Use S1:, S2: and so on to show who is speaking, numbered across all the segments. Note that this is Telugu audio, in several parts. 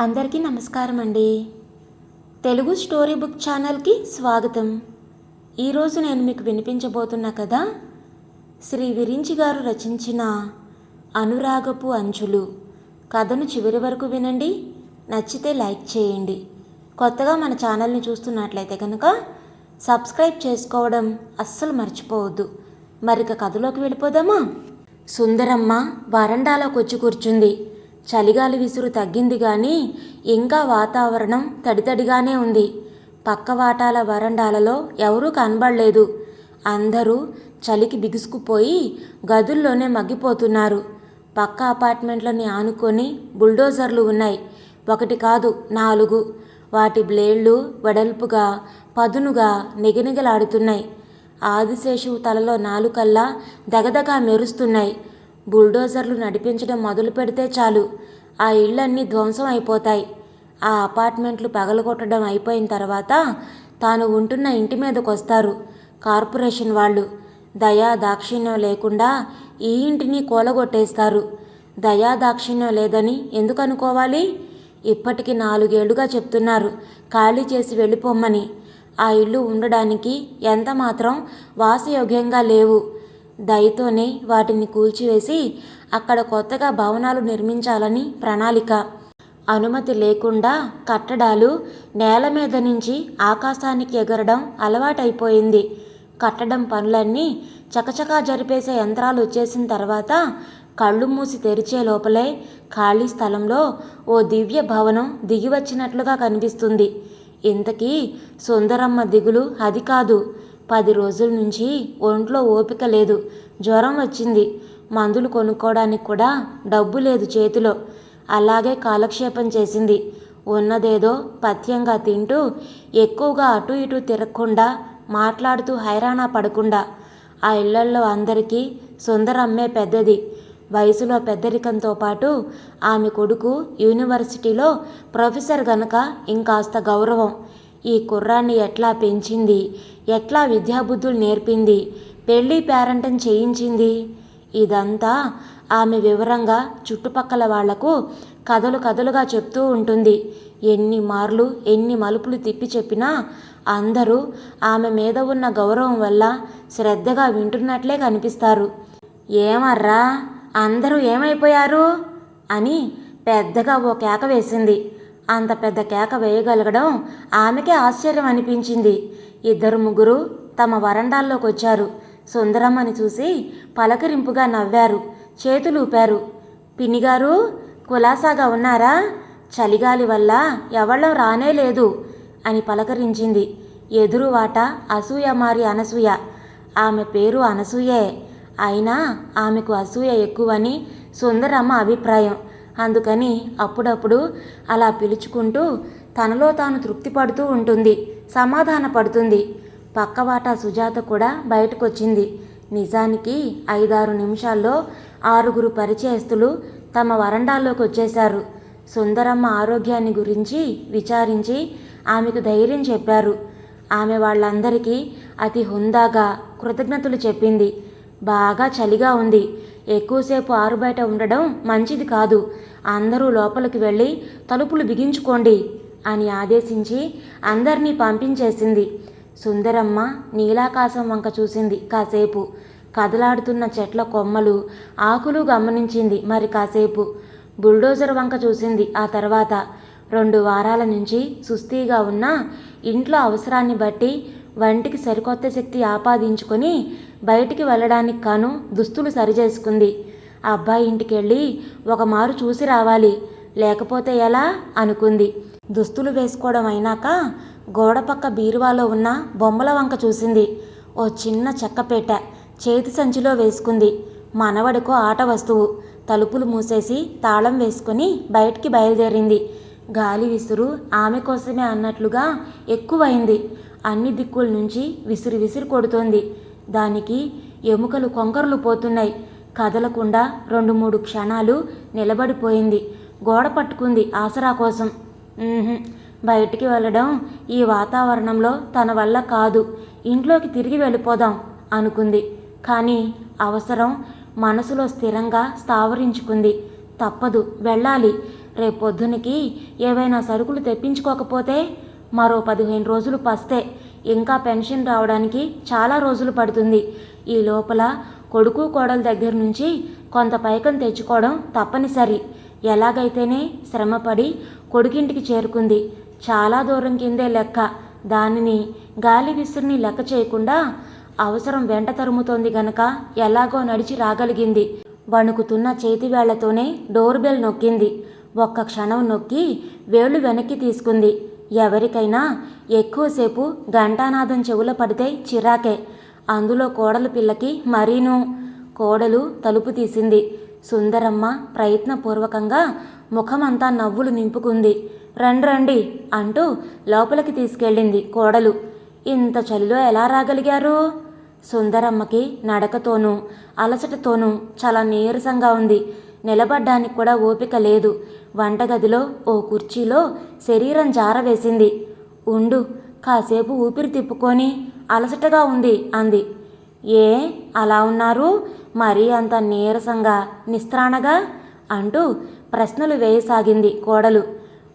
S1: అందరికీ నమస్కారం అండి తెలుగు స్టోరీ బుక్ ఛానల్కి స్వాగతం. ఈరోజు నేను మీకు వినిపించబోతున్న కథ శ్రీ విరించి గారు రచించిన అనురాగపు అంచులు. కథను చివరి వరకు వినండి నచ్చితే లైక్ చేయండి. కొత్తగా మన ఛానల్ని చూస్తున్నట్లయితే కనుక సబ్స్క్రైబ్ చేసుకోవడం అస్సలు మర్చిపోవద్దు. మరిక కథలోకి వెళ్ళిపోదామా? సుందరమ్మ వరండాలోకి వచ్చి కూర్చుంది. చలిగాలి విసురు తగ్గింది కానీ ఇంకా వాతావరణం తడితడిగానే ఉంది. పక్క వాటాల వరండాలలో ఎవరూ కనబడలేదు. అందరూ చలికి బిగుసుకుపోయి గదుల్లోనే మగ్గిపోతున్నారు. పక్క అపార్ట్మెంట్లని ఆనుకొని బుల్డోజర్లు ఉన్నాయి. ఒకటి కాదు నాలుగు. వాటి బ్లేడ్లు వెడల్పుగా పదునుగా నిగనిగలాడుతున్నాయి. ఆదిశేషువు తలలో నాలుకల్లా దగదగా మెరుస్తున్నాయి. బుల్డోజర్లు నడిపించడం మొదలు పెడితే చాలు. ఆ ఇళ్ళన్నీ ధ్వంసం అయిపోతాయి. ఆ అపార్ట్మెంట్లు పగలగొట్టడం అయిపోయిన తర్వాత తాను ఉంటున్న ఇంటి మీదకు వస్తారు కార్పొరేషన్ వాళ్ళు. దయా దాక్షిణ్యం లేకుండా ఈ ఇంటిని కూలగొట్టేస్తారు. దయా దాక్షిణ్యం లేదని ఎందుకు అనుకోవాలి? ఇప్పటికి నాలుగేళ్ళుగా చెప్తున్నారు ఖాళీ చేసి వెళ్ళిపోమ్మని. ఆ ఇల్లు ఉండడానికి ఎంత మాత్రం వాసయోగ్యంగా లేవు. దయతోనే వాటిని కూల్చివేసి అక్కడ కొత్తగా భవనాలు నిర్మించాలని ప్రణాళిక. అనుమతి లేకుండా కట్టడాలు నేల మీద నుంచి ఆకాశానికి ఎగరడం అలవాటైపోయింది. కట్టడం పనులన్నీ చకచకా జరిపేసే యంత్రాలు వచ్చేసిన తర్వాత కళ్ళు మూసి తెరిచే లోపలే ఖాళీ స్థలంలో ఓ దివ్య భవనం దిగి వచ్చినట్లుగా కనిపిస్తుంది. ఇంతకీ సుందరమ్మ దిగులు అది కాదు. పది రోజుల నుంచి ఒంట్లో ఓపిక లేదు. జ్వరం వచ్చింది. మందులు కొనుక్కోవడానికి కూడా డబ్బు లేదు చేతిలో. అలాగే కాలక్షేపం చేసింది. ఉన్నదేదో పథ్యంగా తింటూ ఎక్కువగా అటు ఇటు తిరగకుండా మాట్లాడుతూ హైరాణ పడకుండా. ఆ ఇళ్ళల్లో అందరికీ సుందరమ్మే పెద్దది. వయసులో పెద్దరికంతో పాటు ఆమె కొడుకు యూనివర్సిటీలో ప్రొఫెసర్ గనక ఇంకాస్త గౌరవం. ఈ కుర్రాన్ని ఎట్లా పెంచింది? ఎట్లా విద్యాబుద్ధులు నేర్పింది? పెళ్ళి పేరంటం చేయించింది? ఇదంతా ఆమె వివరంగా చుట్టుపక్కల వాళ్ళకు కథలు కథలుగా చెప్తూ ఉంటుంది. ఎన్ని మార్లు ఎన్ని మలుపులు తిప్పి చెప్పినా అందరూ ఆమె మీద ఉన్న గౌరవం వల్ల శ్రద్ధగా వింటున్నట్లే కనిపిస్తారు. ఏమర్రా? అందరూ ఏమైపోయారు? అని పెద్దగా ఓ కేక వేసింది. అంత పెద్ద కేక వేయగలగడం ఆమెకే ఆశ్చర్యం అనిపించింది. ఇద్దరు ముగ్గురు తమ వరండాల్లోకి వచ్చారు. సుందరమ్మని చూసి పలకరింపుగా నవ్వారు. చేతులు ఊపారు. పిన్నిగారు కులాసాగా ఉన్నారా? చలిగాలి వల్ల ఎవళ్ళం రానే లేదు అని పలకరించింది. ఎదురు వాట అసూయ మారి అనసూయ. ఆమె పేరు అనసూయే. అయినా ఆమెకు అసూయ ఎక్కువని సుందరమ్మ అభిప్రాయం. అందుకని అప్పుడప్పుడు అలా పిలుచుకుంటూ తనలో తాను తృప్తి పడుతూ ఉంటుంది. సమాధాన పడుతుంది పక్కవాట సుజాత కూడా బయటకొచ్చింది. నిజానికి ఐదారు నిమిషాల్లో ఆరుగురు పరిచయస్తులు తమ వరండాల్లోకి వచ్చేశారు సుందరమ్మ ఆరోగ్యాన్ని గురించి విచారించి ఆమెకు ధైర్యం చెప్పారు. ఆమె వాళ్ళందరికీ అతి హుందాగా కృతజ్ఞతలు చెప్పింది. బాగా చలిగా ఉంది. ఎక్కువసేపు ఆరుబయట ఉండడం మంచిది కాదు. అందరూ లోపలికి వెళ్ళి తలుపులు బిగించుకోండి. అని ఆదేశించి అందరినీ పంపించేసింది. సుందరమ్మ నీలాకాశం వంక చూసింది కాసేపు. కదలాడుతున్న చెట్ల కొమ్మలు ఆకులు గమనించింది మరి కాసేపు. బుల్డోజర్ వంక చూసింది ఆ తర్వాత. రెండు వారాల నుంచి సుస్థిగా ఉన్న ఇంట్లో అవసరాన్ని బట్టి వంటికి సరికొత్త శక్తి ఆపాదించుకొని బయటికి వెళ్ళడానికి కాను దుస్తులు సరిచేసుకుంది. అబ్బాయి ఇంటికి వెళ్ళి ఒక మారు చూసి రావాలి. లేకపోతే ఎలా? అనుకుంది. దుస్తులు వేసుకోవడం అయినాక గోడ పక్క బీరువాలో ఉన్న బొమ్మల వంక చూసింది. ఓ చిన్న చెక్కపేట చేతి సంచిలో వేసుకుంది. మనవడుకు ఆట వస్తువు. తలుపులు మూసేసి తాళం వేసుకుని బయటికి బయలుదేరింది. గాలి విసురు ఆమె కోసమే అన్నట్లుగా ఎక్కువైంది. అన్ని దిక్కుల నుంచి విసిరి విసిరి కొడుతోంది. దానికి ఎముకలు కొంకర్లు పోతున్నాయి. కదలకుండా రెండు మూడు క్షణాలు నిలబడిపోయింది. గోడ పట్టుకుంది ఆసరా కోసం. బయటికి వెళ్ళడం ఈ వాతావరణంలో తన వల్ల కాదు. ఇంట్లోకి తిరిగి వెళ్ళిపోదాం అనుకుంది. కానీ అవసరం మనసులో స్థిరంగా స్థావరించుకుంది. తప్పదు వెళ్ళాలి. రేపొద్దునకి ఏవైనా సరుకులు తెప్పించుకోకపోతే మరో పదిహేను రోజులు పస్తే. ఇంకా పెన్షన్ రావడానికి చాలా రోజులు పడుతుంది. ఈ లోపల కొడుకు కోడల దగ్గర నుంచి కొంత పైకం తెచ్చుకోవడం తప్పనిసరి. ఎలాగైతేనే శ్రమపడి కొడుకింటికి చేరుకుంది. చాలా దూరం కిందే లెక్క. దానిని గాలి విసురుని లెక్క చేయకుండా అవసరం వెంట తరుముతోంది గనక ఎలాగో నడిచి రాగలిగింది. వణుకుతున్న చేతివేళ్ళతోనే డోర్ బెల్ నొక్కింది. ఒక్క క్షణం నొక్కి వేళ్ళు వెనక్కి తీసుకుంది. ఎవరికైనా ఎక్కువసేపు ఘంటానాదం చెవుల పడితే చిరాకే. అందులో కోడలు పిల్లకి మరీను. కోడలు తలుపు తీసింది. సుందరమ్మ ప్రయత్నపూర్వకంగా ముఖమంతా నవ్వులు నింపుకుంది. రండి రండి అంటూ లోపలికి తీసుకెళ్ళింది కోడలు. ఇంత చలిలో ఎలా రాగలిగారు? సుందరమ్మకి నడకతోనూ అలసటతోనూ చాలా నీరసంగా ఉంది. నిలబడ్డానికి కూడా ఓపిక లేదు. వంటగదిలో ఓ కుర్చీలో శరీరం జారవేసింది. ఉండు కాసేపు ఊపిరి తిప్పుకొని అలసటగా ఉంది అంది. ఏ అలా ఉన్నారు? మరీ అంత నీరసంగా నిస్త్రాణగా? అంటూ ప్రశ్నలు వేయసాగింది కోడలు.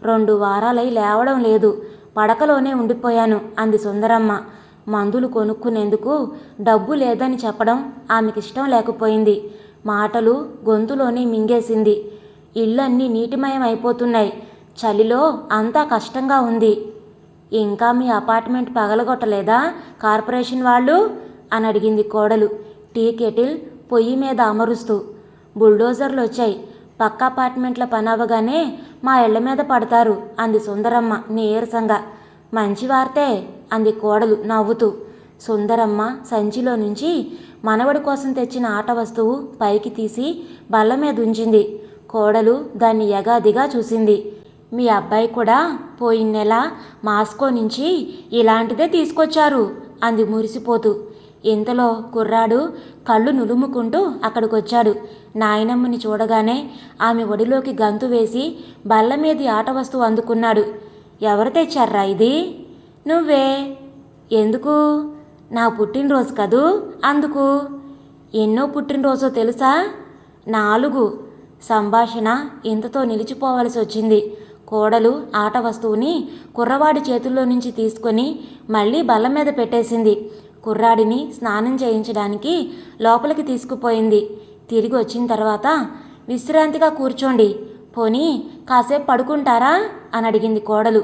S1: రెండు వారాలై లేవడం లేదు. పడకలోనే ఉండిపోయాను అంది సుందరమ్మ. మందులు కొనుక్కునేందుకు డబ్బు లేదని చెప్పడం ఆమెకిష్టం లేకపోయింది. మాటలు గొంతులోనే మింగేసింది. ఇళ్ళన్నీ నీటిమయం అయిపోతున్నాయి చలిలో అంతా కష్టంగా ఉంది. ఇంకా మీ అపార్ట్మెంట్ పగలగొట్టలేదా కార్పొరేషన్ వాళ్ళు అని అడిగింది కోడలు. టీ కెటిల్ పొయ్యి మీద అమరుస్తూ. బుల్డోజర్లు వచ్చాయి. పక్క అపార్ట్మెంట్ల పని అవ్వగానే మా ఇళ్ళ మీద పడతారు అంది సుందరమ్మ నీరసంగా. మంచి వార్తే అంది కోడలు నవ్వుతూ. సుందరమ్మ సంచిలో నుంచి మనవడి కోసం తెచ్చిన ఆట వస్తువు పైకి తీసి బల్ల మీద ఉంచింది. కోడలు దాన్ని యగాదిగా చూసింది. మీ అబ్బాయి కూడా పోయిన నెల మాస్కో నుంచి ఇలాంటిదే తీసుకొచ్చారు అంది మురిసిపోతూ. ఇంతలో కుర్రాడు కళ్ళు నులుముకుంటూ అక్కడికొచ్చాడు. నాయనమ్మని చూడగానే ఆమె ఒడిలోకి గంతు వేసి బల్ల మీది ఆట వస్తువు అందుకున్నాడు. ఎవరు తెచ్చారా ఇది? నువ్వే. ఎందుకు? నా పుట్టినరోజు కదూ? అందుకు. ఎన్నో పుట్టినరోజో తెలుసా? నాలుగు. సంభాషణ ఇంతతో నిలిచిపోవలసి వచ్చింది. కోడలు ఆట వస్తువుని కుర్రవాడి చేతుల్లో నుంచి తీసుకొని మళ్ళీ బల్ల మీద పెట్టేసింది. కుర్రాడిని స్నానం చేయించడానికి లోపలికి తీసుకుపోయింది. తిరిగి వచ్చిన తర్వాత విశ్రాంతిగా కూర్చోండి. పోనీ కాసేపు పడుకుంటారా? అని అడిగింది కోడలు.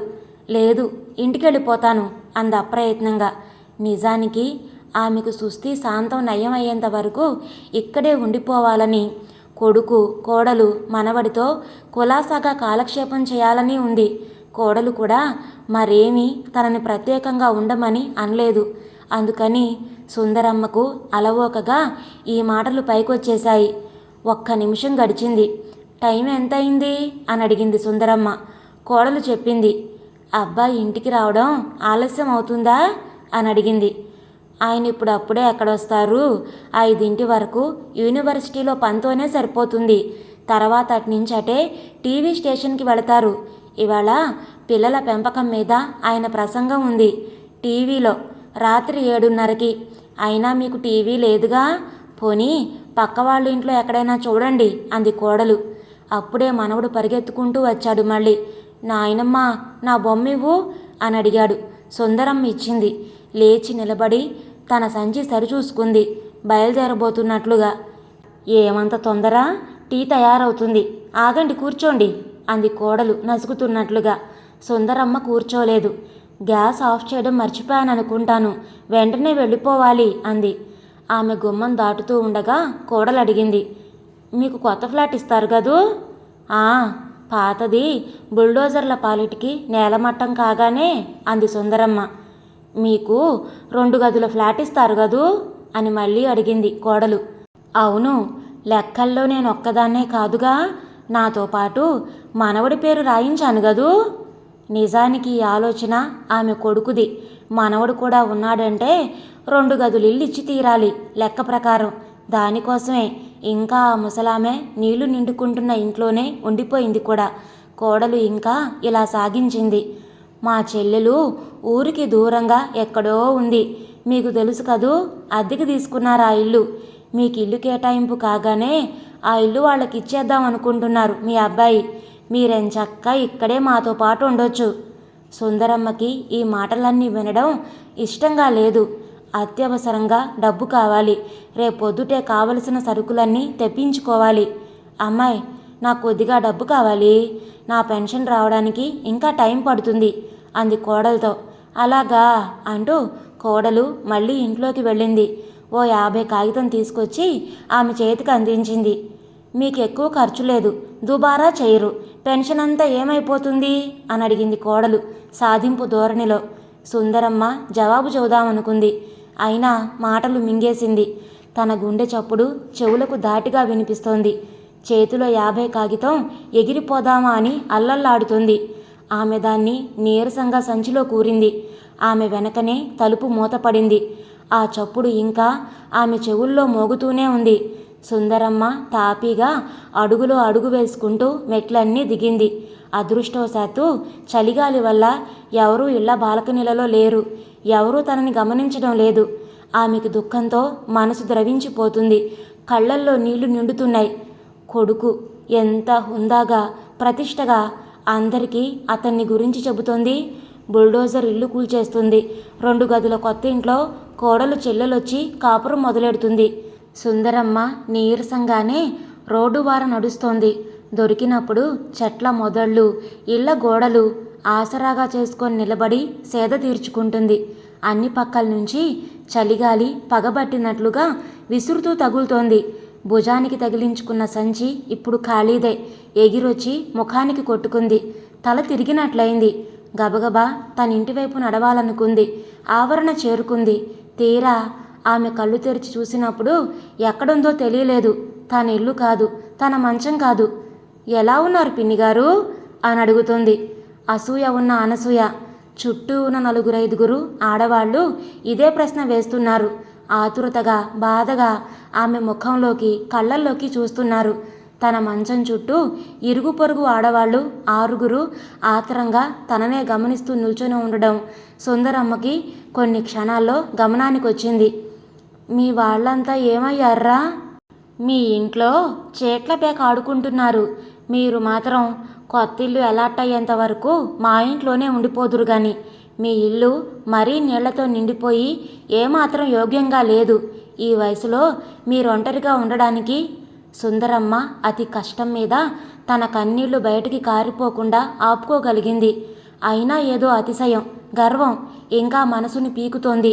S1: లేదు ఇంటికెళ్ళిపోతాను అంది అప్రయత్నంగా. నిజానికి ఆమెకు సుస్థి శాంతం నయం అయ్యేంత వరకు ఇక్కడే ఉండిపోవాలని కొడుకు కోడలు మనవడితో కులాసాగా కాలక్షేపం చేయాలని ఉంది. కోడలు కూడా మరేమీ తనని ప్రత్యేకంగా ఉండమని అనలేదు. అందుకని సుందరమ్మకు అలవోకగా ఈ మాటలు పైకొచ్చేశాయి. ఒక్క నిమిషం గడిచింది. టైం ఎంతయింది? అని అడిగింది సుందరమ్మ. కోడలు చెప్పింది. అబ్బాయి ఇంటికి రావడం ఆలస్యం అవుతుందా? అని అడిగింది. ఆయన ఇప్పుడు అప్పుడే ఎక్కడొస్తారు? ఐదింటి వరకు యూనివర్సిటీలో పనితోనే సరిపోతుంది. తర్వాత అట్నుంచి అటే టీవీ స్టేషన్కి వెళతారు. ఇవాళ పిల్లల పెంపకం మీద ఆయన ప్రసంగం ఉంది. టీవీలో రాత్రి ఏడున్నరకి. అయినా మీకు టీవీ లేదుగా? పోనీ పక్క వాళ్ళ ఇంట్లో ఎక్కడైనా చూడండి అంది కోడలు. అప్పుడే మనవడు పరిగెత్తుకుంటూ వచ్చాడు మళ్ళీ. నాయనమ్మ నా బొమ్మ ఇవ్వు అని అడిగాడు. సుందరమ్మ ఇచ్చింది. లేచి నిలబడి తన సంచి సరిచూసుకుంది. బయలుదేరబోతున్నట్లుగా. ఏమంత తొందర? టీ తయారవుతుంది. ఆగండి కూర్చోండి అంది కోడలు నసుకుతున్నట్లుగా. సుందరమ్మ కూర్చోలేదు. గ్యాస్ ఆఫ్ చేయడం మర్చిపోయాను అనుకుంటాను. వెంటనే వెళ్ళిపోవాలి అంది. ఆమె గుమ్మం దాటుతూ ఉండగా కోడలు అడిగింది మీకు కొత్త ఫ్లాట్ ఇస్తారు కదూ? "ఆ, పాతది. బుల్డోజర్ల పాలిటికి నేలమట్టం కాగానే అంది సుందరమ్మ. మీకు రెండు గదుల ఫ్లాట్ ఇస్తారు కదూ? అని మళ్ళీ అడిగింది కోడలు. అవును లెక్కల్లో నేను ఒక్కదాన్నే కాదుగా. నాతో పాటు మనవడి పేరు రాయించాను కదూ? నిజానికి ఈ ఆలోచన ఆమె కొడుకుది. మనవడు కూడా ఉన్నాడంటే రెండు గదులు ఇల్లు ఇచ్చి తీరాలి లెక్క ప్రకారం. దానికోసమే ఇంకా ఆ ముసలామె నీళ్ళు నిండుకుంటున్న ఇంట్లోనే ఉండిపోయింది కూడా. కోడలు ఇంకా ఇలా సాగించింది. మా చెల్లెలు ఊరికి దూరంగా ఎక్కడో ఉంది. మీకు తెలుసు కదూ అద్దెకి తీసుకున్నారు ఆ ఇల్లు. మీకు ఇల్లు కేటాయింపు కాగానే ఆ ఇల్లు వాళ్ళకి ఇచ్చేద్దాం అనుకుంటున్నారు మీ అబ్బాయి. మీరెంచక్క ఇక్కడే మాతో పాటు ఉండొచ్చు. సుందరమ్మకి ఈ మాటలన్నీ వినడం ఇష్టంగా లేదు. అత్యవసరంగా డబ్బు కావాలి. రేపొద్దుటే కావలసిన సరుకులన్నీ తెప్పించుకోవాలి. అమ్మాయి నాకు కొద్దిగా డబ్బు కావాలి. నా పెన్షన్ రావడానికి ఇంకా టైం పడుతుంది. అంది కోడలతో. అలాగా అంటూ కోడలు మళ్ళీ ఇంట్లోకి వెళ్ళింది. ఓ యాభై కాగితం తీసుకొచ్చి ఆమె చేతికి అందించింది. మీకు ఎక్కువ ఖర్చు లేదు. దుబారా చేయరు. పెన్షన్ అంతా ఏమైపోతుంది? అని అడిగింది కోడలు సాధింపు ధోరణిలో. సుందరమ్మ జవాబు చెబుదామనుకుంది. అయినా మాటలు మింగేసింది. తన గుండె చప్పుడు చెవులకు దాటిగా వినిపిస్తోంది. చేతిలో యాభై కాగితం ఎగిరిపోదామా అని అల్లల్లాడుతుంది. ఆమె దాన్ని నీరసంగా సంచిలో కూరింది. ఆమె వెనకనే తలుపు మూతపడింది. ఆ చప్పుడు ఇంకా ఆమె చెవుల్లో మోగుతూనే ఉంది. సుందరమ్మ తాపీగా అడుగులో అడుగు వేసుకుంటూ మెట్లన్నీ దిగింది. అదృష్టవశాత్తు చలిగాలి వల్ల ఎవరూ ఇళ్ళ బాలకనీలలో లేరు. ఎవరూ తనని గమనించడం లేదు. ఆమెకు దుఃఖంతో మనసు ద్రవించిపోతుంది. కళ్ళల్లో నీళ్ళు నిండుతున్నాయి. కొడుకు ఎంత హుందాగా ప్రతిష్టగా అందరికీ అతన్ని గురించి చెబుతోంది. బుల్డోజర్ ఇల్లు కూల్చేస్తుంది. రెండు గదుల కొత్త ఇంట్లో కోడలు చెల్లెలొచ్చి కాపురం మొదలెడుతుంది. సుందరమ్మ నీరసంగానే రోడ్డు వార నడుస్తోంది. దొరికినప్పుడు చెట్ల మొదళ్ళు ఇళ్ళ గోడలు ఆసరాగా చేసుకొని నిలబడి సేద తీర్చుకుంటుంది. అన్ని పక్కల నుంచి చలిగాలి పగబట్టినట్లుగా విసురుతూ తగులుతోంది. భుజానికి తగిలించుకున్న సంచి ఇప్పుడు ఖాళీదే. ఎగిరొచ్చి ముఖానికి కొట్టుకుంది. తల తిరిగినట్లయింది. గబగబా తన ఇంటివైపు నడవాలనుకుంది. ఆవరణ చేరుకుంది. తీరా ఆమె కళ్ళు తెరిచి చూసినప్పుడు ఎక్కడుందో తెలియలేదు. తన ఇల్లు కాదు తన మంచం కాదు. ఎలా ఉన్నారు పిన్నిగారు? అని అడుగుతుంది. అసూయ ఉన్న అనసూయ. చుట్టూ ఉన్న నలుగురు ఐదుగురు ఆడవాళ్ళు ఇదే ప్రశ్న వేస్తున్నారు. ఆతురతగా బాధగా ఆమె ముఖంలోకి కళ్ళల్లోకి చూస్తున్నారు. తన మంచం చుట్టూ ఇరుగు పొరుగు ఆడవాళ్ళు ఆరుగురు ఆతరంగా తననే గమనిస్తూ నిల్చొని ఉండడం సుందరమ్మకి కొన్ని క్షణాల్లో గమనానికి వచ్చింది మీ వాళ్ళంతా ఏమయ్యారా మీ ఇంట్లో చేట్ల పేక ఆడుకుంటున్నారు. మీరు మాత్రం కొత్త ఇల్లు అలాట్ అయ్యేంత వరకు మా ఇంట్లోనే ఉండిపోదురు గాని. మీ ఇల్లు మరీ నీళ్ళతో నిండిపోయి ఏమాత్రం యోగ్యంగా లేదు. ఈ వయసులో మీరు ఒంటరిగా ఉండడానికి సుందరమ్మ అతి కష్టం మీద తన కన్నీళ్ళు బయటికి కారిపోకుండా ఆపుకోగలిగింది. అయినా ఏదో అతిశయం గర్వం ఇంకా మనసుని పీకుతోంది.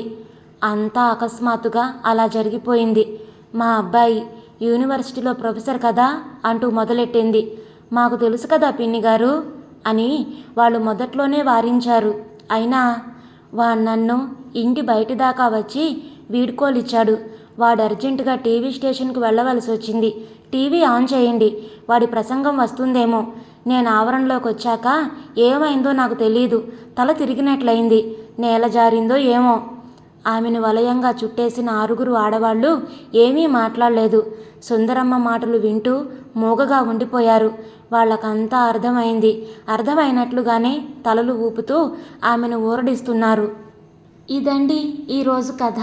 S1: అంతా అకస్మాత్తుగా అలా జరిగిపోయింది. మా అబ్బాయి యూనివర్సిటీలో ప్రొఫెసర్ కదా అంటూ మొదలెట్టింది. మాకు తెలుసు కదా పిన్ని గారు అని వాళ్ళు మొదట్లోనే వారించారు. అయినా వాడు నన్ను ఇంటి బయటి దాకా వచ్చి వీడ్కోలిచ్చాడు. వాడు అర్జెంటుగా టీవీ స్టేషన్కి వెళ్ళవలసి వచ్చింది. టీవీ ఆన్ చేయండి. వాడి ప్రసంగం వస్తుందేమో. నేను ఆవరణలోకి వచ్చాక ఏమైందో నాకు తెలియదు తల తిరిగినట్లయింది. నేల జారిందో ఏమో. ఆమెను వలయంగా చుట్టేసిన ఆరుగురు ఆడవాళ్ళు ఏమీ మాట్లాడలేదు. సుందరమ్మ మాటలు వింటూ మూగగా ఉండిపోయారు. వాళ్ళకంతా అర్థమైంది. అర్థమైనట్లుగానే తలలు ఊపుతూ ఆమెను ఊరడిస్తున్నారు. ఇదండి ఈరోజు కథ.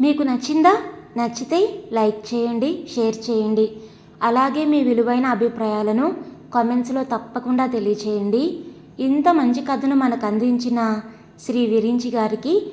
S1: మీకు నచ్చిందా? నచ్చితే లైక్ చేయండి షేర్ చేయండి. అలాగే మీ విలువైన అభిప్రాయాలను కామెంట్స్లో తప్పకుండా తెలియచేయండి. ఇంత మంచి కథను మనకు అందించిన శ్రీ విరించి గారికి